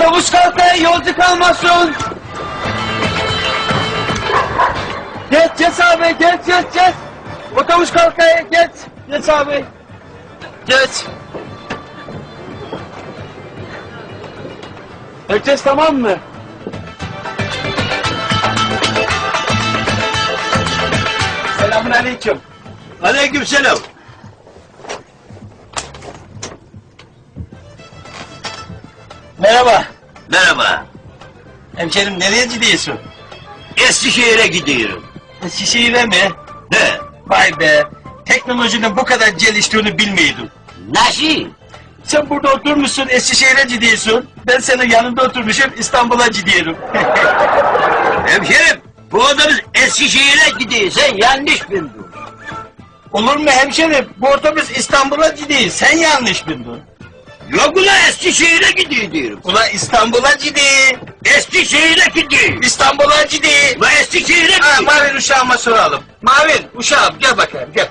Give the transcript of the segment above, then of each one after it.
Otobüs kalkaya yolcu kalmasın. Geç geç abi geç geç geç. Otobüs kalkaya geç. Geç abi. Geç. Herkes tamam mı? Selamun aleyküm. Merhaba. Merhaba. Hemşerim nereye gidiyorsun? Eskişehir'e gidiyorum. Eskişehir'e mi? Ne? Vay be. Teknolojinin bu kadar geliştiğini bilmiyordum. Nasıl? Sen burada oturmuşsun Eskişehir'e gidiyorsun. Ben senin yanında oturmuşum İstanbul'a gidiyorum. Hemşerim, bu otobüs Eskişehir'e gidiyor. Sen yanlış bildin. Olur mu hemşerim? Bu otobüs İstanbul'a gidiyor. Sen yanlış bildin. Yok ulan Eskişehir'e gidiyor diyorum. Ula İstanbul'a gidiyor. Eskişehir'e gidiyor. İstanbul'a gidiyor. Ulan Eskişehir'e Ha, gidiyor. Mavin uşağıma soralım. Mavin uşağım gel bakayım gel.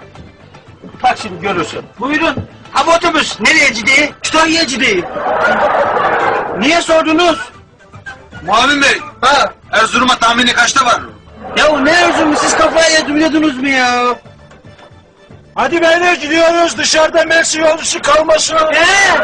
Bak şimdi görürsün. Buyurun. Ha bu otobüs nereye gidiyor? Kütahya'ya gidiyor. Niye sordunuz? Muavin Bey, Ha? Erzurum'a tahmini kaçta var? Ya ne Erzurum siz kafaya yediniz mu ya? Hadi beyler gidiyoruz dışarıda Mersi yolcusu kalmasın. Ne?